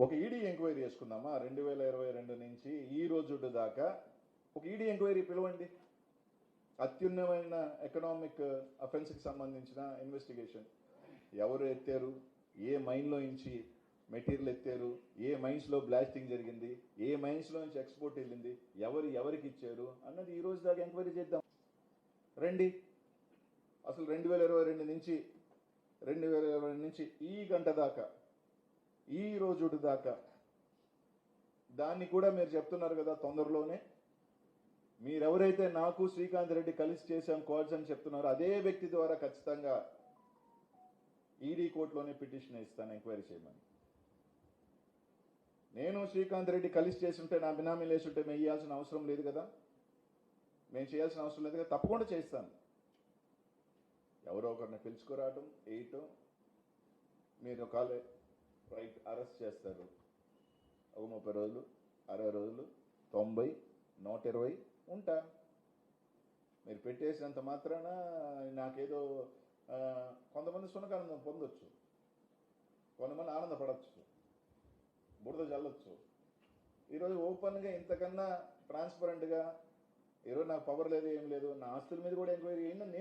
ఒక ED enquiry చేసుకుందామా? రెండు వేల ఇరవై రెండు నుంచి ఈ రోజు దాకా ఒక ఈడీ ఎంక్వైరీ పిలవండి. అత్యున్నమైన ఎకనామిక్ అఫెన్స్కి సంబంధించిన ఇన్వెస్టిగేషన్ ఎవరు ఎత్తారు? ఏ మైన్లో నుంచి మెటీరియల్ ఎత్తారు? ఏ మైన్స్లో బ్లాస్టింగ్ జరిగింది? ఏ మైన్స్లో నుంచి ఎక్స్పోర్ట్ వెళ్ళింది? ఎవరు ఎవరికి ఇచ్చారు? అన్నది ఈ రోజు దాకా ఎంక్వైరీ చేద్దాం. రండి. అసలు రెండు వేల ఇరవై రెండు నుంచి రెండు వేల ఇరవై రెండు నుంచి ఈ గంట దాకా ఈ రోజు దాకా దాన్ని కూడా మీరు చెప్తున్నారు కదా తొందరలోనే. మీరెవరైతే నాకు శ్రీకాంత్ రెడ్డి కలిసి చేశాం కోర్స్ అని చెప్తున్నారో అదే వ్యక్తి ద్వారా ఖచ్చితంగా ఈడీ కోర్టులోనే పిటిషన్ ఇస్తాను ఎంక్వైరీ చేయమని. నేను శ్రీకాంత్ రెడ్డి కలిసి చేసుంటే నా బినామీలు లేచుంటే ఉంటే మేము ఇవ్వాల్సిన అవసరం లేదు కదా. మేము చేయాల్సిన అవసరం లేదు కదా. తప్పకుండా చేస్తాను. ఎవరో ఒకరిని పిలుచుకురావటం వేయటం మీరు ఒకవేళ అరెస్ట్ చేస్తారు. ఒక ముప్పై రోజులు అరవై రోజులు తొంభై నూట ఇరవై ఉంటా. మీరు పెట్టేసినంత మాత్రాన నాకేదో కొంతమంది సునకానందం పొందొచ్చు. కొంతమంది ఆనందపడవచ్చు బురద చల్లొచ్చు ఈరోజు ఓపెన్గా ఇంతకన్నా ట్రాన్స్పరెంట్గా ఈరోజు నాకు పవర్ లేదు ఏం లేదు నా ఆస్తుల మీద కూడా ఎంక్వైరీ చేయండి నేను